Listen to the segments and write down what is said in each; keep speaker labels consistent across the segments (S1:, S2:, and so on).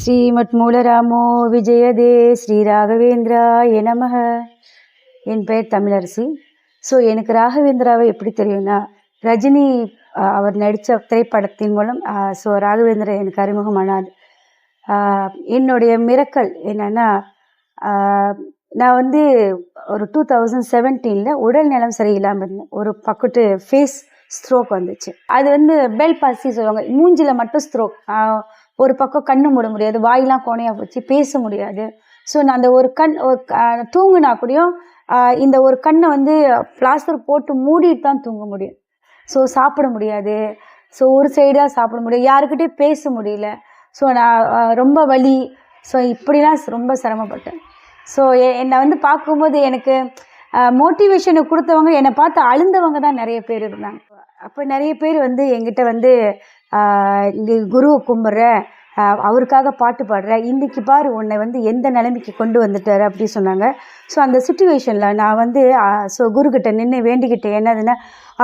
S1: ஸ்ரீமத் மூலராமோ விஜயதே ஸ்ரீ ராகவேந்திராய நமக. என் பெயர் தமிழரசி. ஸோ எனக்கு ராகவேந்திராவை எப்படி தெரியும்னா ரஜினி அவர் நடித்த திரைப்படத்தின் மூலம் ஸோ ராகவேந்திரா எனக்கு அறிமுகமானார். என்னுடைய மிரக்கல் என்னென்னா நான் வந்து ஒரு டூ தௌசண்ட் செவன்டீனில் உடல் நலம் சரியில்லாமல் இருந்தேன். ஒரு பக்கத்து ஃபேஸ் ஸ்ட்ரோக் வந்துச்சு. அது வந்து பெல் பாசி சொல்லுவாங்க. மூஞ்சில மட்டும் ஸ்ட்ரோக் ஒரு பக்கம் கண்ணு மூட முடியாது வாயெல்லாம் கோணையாக போச்சு பேச முடியாது. ஸோ நான் அந்த ஒரு கண் ஒரு தூங்குனா கூடயும் இந்த ஒரு கண்ணை வந்து பிளாஸ்டர் போட்டு மூடிட்டு தான் தூங்க முடியும். ஸோ சாப்பிட முடியாது. ஸோ ஒரு சைடாக சாப்பிட முடியும் யாருக்கிட்டேயும் பேச முடியல. ஸோ நான் ரொம்ப வலி. ஸோ இப்படிலாம் ரொம்ப சிரமப்பட்டேன். ஸோ என்னை வந்து பார்க்கும்போது எனக்கு மோட்டிவேஷனை கொடுத்தவங்க என்னை பார்த்து அழுந்தவங்க தான் நிறைய பேர் இருந்தாங்க. அப்போ நிறைய பேர் வந்து எங்கிட்ட வந்து குருவை கும்பிட்ற அவருக்காக பாட்டு பாடுற இன்றைக்கி பார் உன்னை வந்து எந்த நிலைமைக்கு கொண்டு வந்துட்டார் அப்படி சொன்னாங்க. ஸோ அந்த சுச்சுவேஷனில் நான் வந்து ஸோ குருக்கிட்ட நின்று வேண்டிக்கிட்டேன். என்னதுன்னா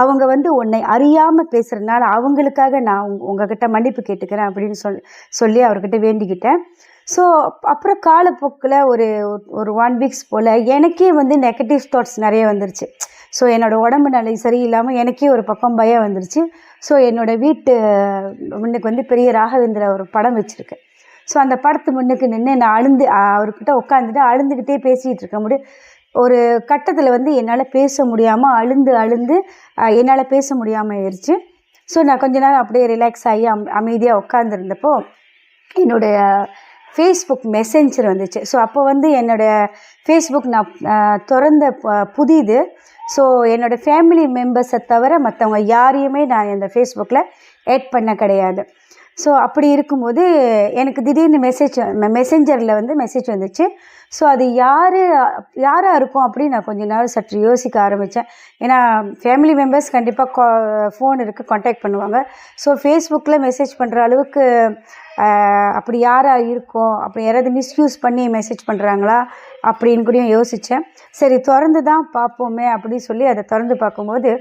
S1: அவங்க வந்து உன்னை அறியாமல் பேசுகிறதுனால அவங்களுக்காக நான் உங் உங்ககிட்ட மன்னிப்பு கேட்டுக்கிறேன் அப்படின்னு சொல் சொல்லி அவர்கிட்ட வேண்டிக்கிட்டேன். ஸோ அப்புறம் காலப்போக்கில் ஒரு ஒரு ஒன் வீக்ஸ் போல் எனக்கே வந்து நெகட்டிவ் தாட்ஸ் நிறைய வந்துருச்சு. ஸோ என்னோடய உடம்பு நிலை சரியில்லாமல் எனக்கே ஒரு பக்கம் பயம் வந்துருச்சு. ஸோ என்னோடய வீட்டு முன்னுக்கு வந்து பெரிய ராகவேந்திர ஒரு படம் வச்சுருக்கேன் ஸோ அந்த படத்து முன்னுக்கு நின்று நான் அழுந்து அவர்கிட்ட உட்காந்துட்டு அழுந்துக்கிட்டே பேசிகிட்டு இருக்க முடியும் ஒரு கட்டத்தில் வந்து என்னால் பேச முடியாமல் அழுந்து அழுந்து என்னால் பேச முடியாமல் ஆயிடுச்சு ஸோ நான் கொஞ்ச நேரம் அப்படியே ரிலாக்ஸ் ஆகி அம் அமைதியாக உட்காந்துருந்தப்போ என்னுடைய ஃபேஸ்புக் மெசேஞ்சர் வந்துச்சு. ஸோ அப்போ வந்து என்னோடய ஃபேஸ்புக் நான் திறந்த புதிது ஸோ என்னோடய ஃபேமிலி மெம்பர்ஸை தவிர மற்றவங்க யாரையுமே நான் இந்த ஃபேஸ்புக்கில் ஆட் பண்ண கிடையாது. ஸோ அப்படி இருக்கும்போது எனக்கு திடீர்னு மெசேஜ் மெசேஞ்சரில் வந்து மெசேஜ் வந்துச்சு. ஸோ அது யார் யாராக இருக்கும் அப்படின்னு நான் கொஞ்ச நாள் சற்று யோசிக்க ஆரம்பித்தேன் ஏன்னா ஃபேமிலி மெம்பர்ஸ் கண்டிப்பாக ஃபோன் இருக்குது காண்டாக்ட் பண்ணுவாங்க. ஸோ ஃபேஸ்புக்கில் மெசேஜ் பண்ணுற அளவுக்கு அப்படி யாராக இருக்கும் அப்படி யாராவது மிஸ்யூஸ் பண்ணி மெசேஜ் பண்ணுறாங்களா அப்படின்னு கூடயும் யோசித்தேன் சரி திறந்து தான் பார்ப்போமே அப்படின்னு சொல்லி அதை திறந்து பார்க்கும்போது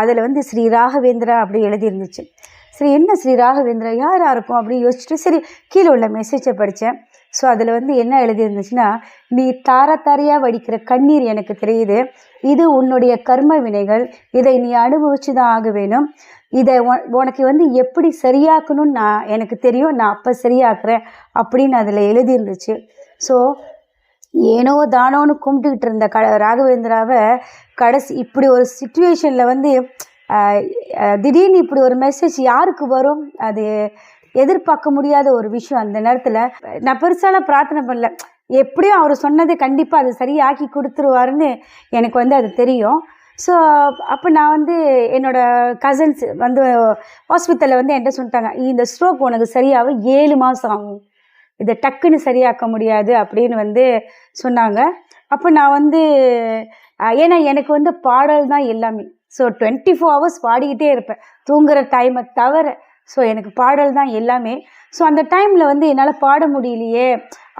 S1: அதில் வந்து ஸ்ரீ ராகவேந்திரா அப்படி எழுதியிருந்துச்சு. சரி என்ன ஸ்ரீ ராகவேந்திரா? யாராக இருக்கும் அப்படின்னு யோசிச்சுட்டு சரி கீழே உள்ள மெசேஜை படித்தேன் ஸோ அதில் வந்து என்ன எழுதியிருந்துச்சுன்னா நீ தார தாரையாக வடிக்கிற கண்ணீர் எனக்கு தெரியுது. இது உன்னுடைய கர்ம வினைகள். இதை நீ அனுபவிச்சு தான் ஆக வேணும் இதை உனக்கு வந்து எப்படி சரியாக்கணும்னு நான் எனக்கு தெரியும். நான் அப்போ சரியாக்குறேன். அப்படின்னு அதில் எழுதியிருந்துச்சு. ஸோ ஏனோ தானோன்னு கும்பிட்டுக்கிட்டு இருந்த க ராகவேந்திராவை கடைசி இப்படி ஒரு சுச்சுவேஷனில் வந்து திடீர்னு இப்படி ஒரு மெசேஜ் யாருக்கு வரும்? அது எதிர்பார்க்க முடியாத ஒரு விஷயம் அந்த நேரத்தில். நான் பெருசாலாம் பிரார்த்தனை பண்ணல. எப்படியும் அவர் சொன்னது கண்டிப்பாக அது சரியாக்கி கொடுத்துருவாருன்னு எனக்கு வந்து அது தெரியும். ஸோ அப்போ நான் வந்து என்னோடய கசன்ஸ் வந்து ஹாஸ்பிட்டலில் வந்து என்கிட்ட சொல்லிட்டாங்க இந்த ஸ்ட்ரோக் உனக்கு சரியாக ஏழு மாதம் ஆகும். இதை டக்குன்னு சரியாக்க முடியாது அப்படின்னு வந்து சொன்னாங்க. அப்போ நான் வந்து ஏன்னா எனக்கு வந்து பாடல் தான் எல்லாமே. ஸோ டுவெண்ட்டி ஃபோர் ஹவர்ஸ் பாடிக்கிட்டே இருப்பேன். தூங்குற டைமை தவிர ஸோ எனக்கு பாடல் தான் எல்லாமே. ஸோ அந்த டைமில் வந்து என்னால் பாட முடியலையே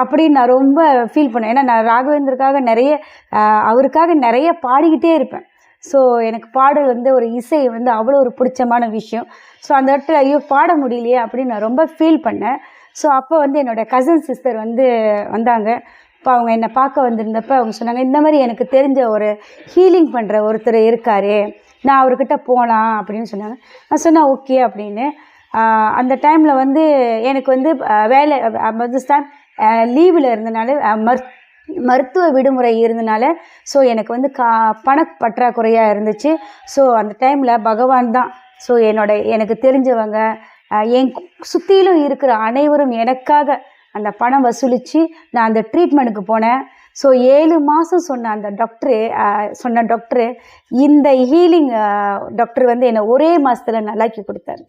S1: அப்படின்னு நான் ரொம்ப ஃபீல் பண்ணேன் ஏன்னா நான் ராகவேந்தருக்காக நிறைய அவருக்காக நிறைய பாடிக்கிட்டே இருப்பேன். ஸோ எனக்கு பாடல் வந்து ஒரு இசை வந்து அவ்வளோ ஒரு பிடிச்சமான விஷயம். ஸோ அந்த இடத்துல ஐயோ பாட முடியலையே அப்படின்னு நான் ரொம்ப ஃபீல் பண்ணேன். ஸோ அப்போ வந்து என்னோடய கசின் சிஸ்டர் வந்து வந்தாங்க. இப்போ அவங்க என்னை பார்க்க வந்திருந்தப்ப அவங்க சொன்னாங்க இந்த மாதிரி எனக்கு தெரிஞ்ச ஒரு ஹீலிங் பண்ணுற ஒருத்தர் இருக்கார் நான் அவர்கிட்ட போகலாம் அப்படின்னு சொன்னாங்க. நான் சொன்னேன் ஓகே அப்படின்னு. அந்த டைமில் வந்து எனக்கு வந்து வேலை வந்து டைம் லீவில் இருந்தனால ஆஹ் மருத் மருத்துவ விடுமுறை இருந்தனால ஸோ எனக்கு வந்து கா பண பற்றாக்குறையாக இருந்துச்சு. ஸோ அந்த டைமில் பகவான் தான். ஸோ என்னோட எனக்கு தெரிஞ்சவங்க என் சுற்றிலும் இருக்கிற அனைவரும் எனக்காக அந்த பணம் வசூலித்து நான் அந்த ட்ரீட்மெண்ட்டுக்கு போனேன். ஸோ ஏழு மாதம் சொன்ன அந்த டாக்டரு சொன்ன டாக்டரு இந்த ஹீலிங் டாக்டர் வந்து என்னை ஒரே மாதத்தில் நல்லாக்கி கொடுத்தாரு.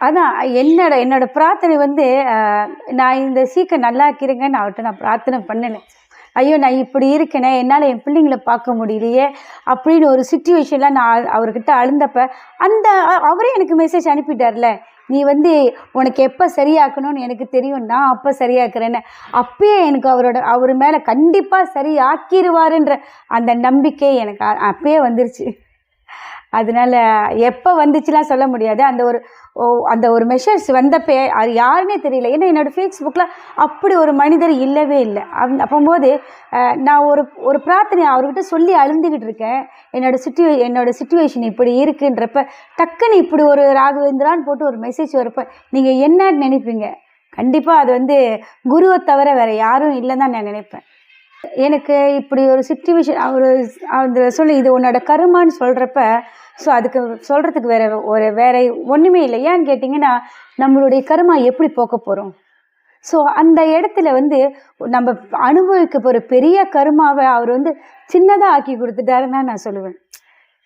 S1: அதான் என்னோட என்னோட பிரார்த்தனை வந்து நான் இந்த சீக்கிரம் நல்லாக்கிறேங்கன்னு அவர்கிட்ட நான் பிரார்த்தனை பண்ணினேன். ஐயோ நான் இப்படி இருக்கேனே என்னால் என் பிள்ளைங்களை பார்க்க முடியலையே அப்படின்னு ஒரு சுச்சுவேஷனில் நான் அவர்கிட்ட அழுந்தப்ப அந்த அவரே எனக்கு மெசேஜ் அனுப்பிட்டார்ல நீ வந்து உனக்கு எப்போ சரியாக்கணும்னு எனக்கு தெரியும் நான் அப்போ சரியாக்குறேன்னு. அப்பயே எனக்கு அவரோட அவர் மேலே கண்டிப்பாக சரியாக்கிடுவாருன்ற அந்த நம்பிக்கை எனக்கு அப்பயே வந்துருச்சு. அதனால எப்போ வந்துச்சுலாம் சொல்ல முடியாது. அந்த ஒரு ஓ அந்த ஒரு மெஷர்ஸ் வந்தப்போ அது யாருன்னே தெரியல. ஏன்னா என்னோடய ஃபேஸ்புக்கில் அப்படி ஒரு மனிதர் இல்லவே இல்லை. அப் அப்போம்போது நான் ஒரு ஒரு பிரார்த்தனை அவர்கிட்ட சொல்லி அழுந்துக்கிட்டு இருக்கேன். என்னோடய சுச்சுவே என்னோடய சுச்சுவேஷன் இப்படி இருக்குன்றப்ப டக்குன்னு இப்படி ஒரு ராகவேந்திரான்னு போட்டு ஒரு மெசேஜ் வரப்போ நீங்கள் என்னன்னு நினைப்பீங்க. கண்டிப்பாக அது வந்து குருவை தவிர வேறு யாரும் இல்லைன்னு தான் நான் நினைப்பேன். எனக்கு இப்படி ஒரு சுச்சுவேஷன் அவர் அந்த சொல்லி இது உன்னோட கருமான்னு சொல்கிறப்ப ஸோ அதுக்கு சொல்கிறதுக்கு வேற ஒரு வேற ஒன்றுமே இல்லை. ஏன்னு கேட்டிங்கன்னா நம்மளுடைய கருமா எப்படி போக்க போகிறோம் ஸோ அந்த இடத்துல வந்து நம்ம அனுபவிக்க போகிற பெரிய கருமாவை அவர் வந்து சின்னதாக ஆக்கி கொடுத்துட்டாருன்னு நான் சொல்லுவேன்.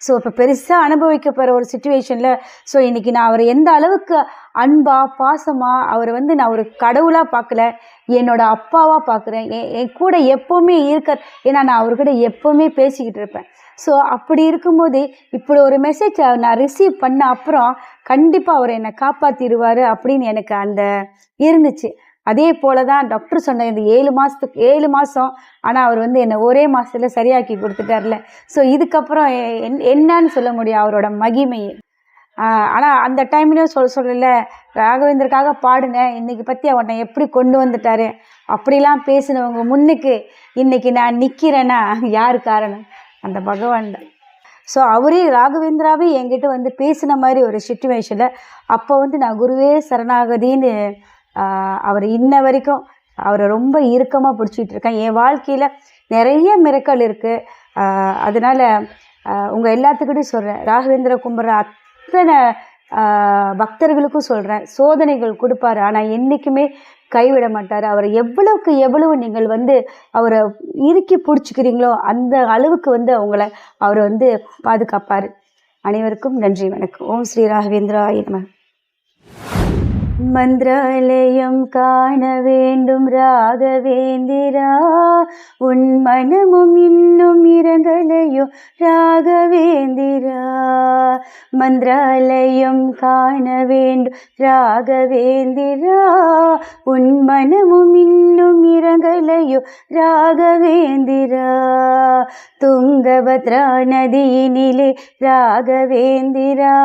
S1: ஸோ இப்போ பெருசாக அனுபவிக்க போகிற ஒரு சுச்சுவேஷனில் ஸோ இன்றைக்கி நான் அவர் எந்த அளவுக்கு அன்பா பாசமாக அவரை வந்து நான் ஒரு கடவுளாக பார்க்கல என்னோட அப்பாவாக பார்க்குறேன். என் என் கூட எப்போவுமே இருக்க ஏன்னா நான் அவர்கிட்ட எப்போவுமே பேசிக்கிட்டு இருப்பேன். ஸோ அப்படி இருக்கும்போது இப்படி ஒரு மெசேஜ் நான் ரிசீவ் பண்ண அப்புறம் கண்டிப்பாக அவர் என்னை காப்பாற்றிடுவார் அப்படின்னு எனக்கு அந்த இருந்துச்சு. அதே போல தான் டாக்டர் சொன்ன இந்த ஏழு மாதத்துக்கு ஏழு மாதம் ஆனால் அவர் வந்து என்னை ஒரே மாதத்துல சரியாக்கி கொடுத்துட்டார்ல. ஸோ இதுக்கப்புறம் எ- என்- என்னன்னு சொல்ல முடியும் அவரோட மகிமையை. ஆனால் அந்த டைம்லேயும் சொல் சொல்லல. ராகவேந்தருக்காக பாடுங்க இன்னைக்கு பற்றி அவனை எப்படி கொண்டு வந்துட்டாரு? அப்படிலாம் பேசினவங்க முன்னுக்கு இன்னைக்கு நான் நிற்கிறேன்னா யார் காரணம்? அந்த பகவான் தான். ஸோ அவரே ராகவேந்திராவே என்கிட்ட வந்து பேசின மாதிரி ஒரு சுச்சுவேஷனில் அப்போ வந்து நான் குருவே சரணாகதின்னு அவர் இன்ன வரைக்கும் அவரை ரொம்ப இறுக்கமாக பிடிச்சிட்டு இருக்கேன். என் வாழ்க்கையில் நிறைய மிரக்கல் இருக்குது அதனால் உங்கள் எல்லாத்துக்கிட்டையும் சொல்கிறேன் ராகவேந்திர கும்பிட்ற அத் ஆஹ், பக்தர்களுக்கும் சொல்கிறேன் சோதனைகள் கொடுப்பாரு. ஆனால் என்றைக்குமே கைவிட மாட்டார். அவரை எவ்வளவுக்கு எவ்வளவு நீங்கள் வந்து அவரை இறுக்கி பிடிச்சிக்கிறீங்களோ அந்த அளவுக்கு வந்து அவங்கள அவரை வந்து பாதுகாப்பார். அனைவருக்கும் நன்றி வணக்கம். ஓம் ஸ்ரீ ராகவேந்திராய நம. மந்திராலயம் காண வேண்டும் ராகவேந்திரா. உன் மனமும் இன்னும் இறங்கலையோ ராகவேந்திரா. மந்திராலயம் காண வேண்டும். ராகவேந்திரா உன் மனமும் இன்னும் இறங்கலையோ ராகவேந்திரா துங்கபத்ரா நதியினிலே. ராகவேந்திரா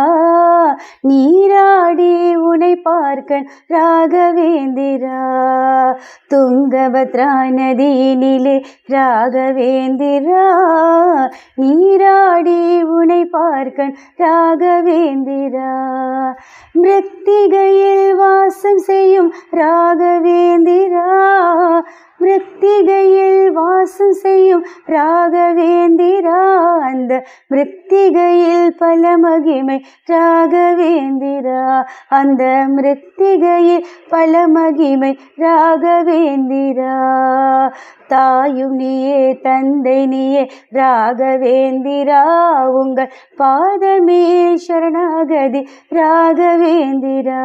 S1: நீராடி உனை பார்க்க ராகவேந்திரா துங்கபத்ரா நதியினிலே. ராகவேந்திரா நீராடி உனை பார்க்க ராக ராகவேந்திரா. மிருத்திகையில் வாசம் செய்யும் ராகவேந்திரா. மிருத்திகையில் வாசம் செய்யும் ராகவேந்திரா. அந்த மிருத்திகையில் பல மகிமை ராகவேந்திரா. அந்த மிருத்திகையில் பல மகிமை ராகவேந்திரா. தாயும் நீயே தந்தை நீயே ராகவேந்திரா உங்கள் பாதமே சரணாகதி ராகவேந்திரா.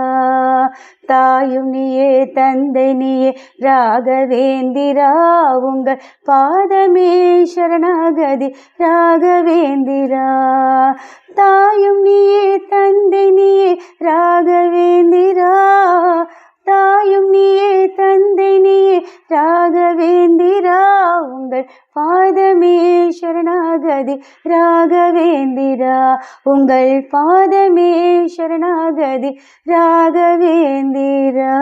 S1: தாயும் நீயே தந்தை நீயே ராகவேந்திரா உங்கள் பாதமே சரணாகதி ராகவேந்திரா. தாயும் நீயே தந்தை நீயே ராகவேந்திரா. தாயும் நீயே தந்தை நீயே ராகவேந்திரா உங்கள் பாதமே சரணாகதி ராகவேந்திரா உங்கள் பாதமே சரணாகதி ராகவேந்திரா.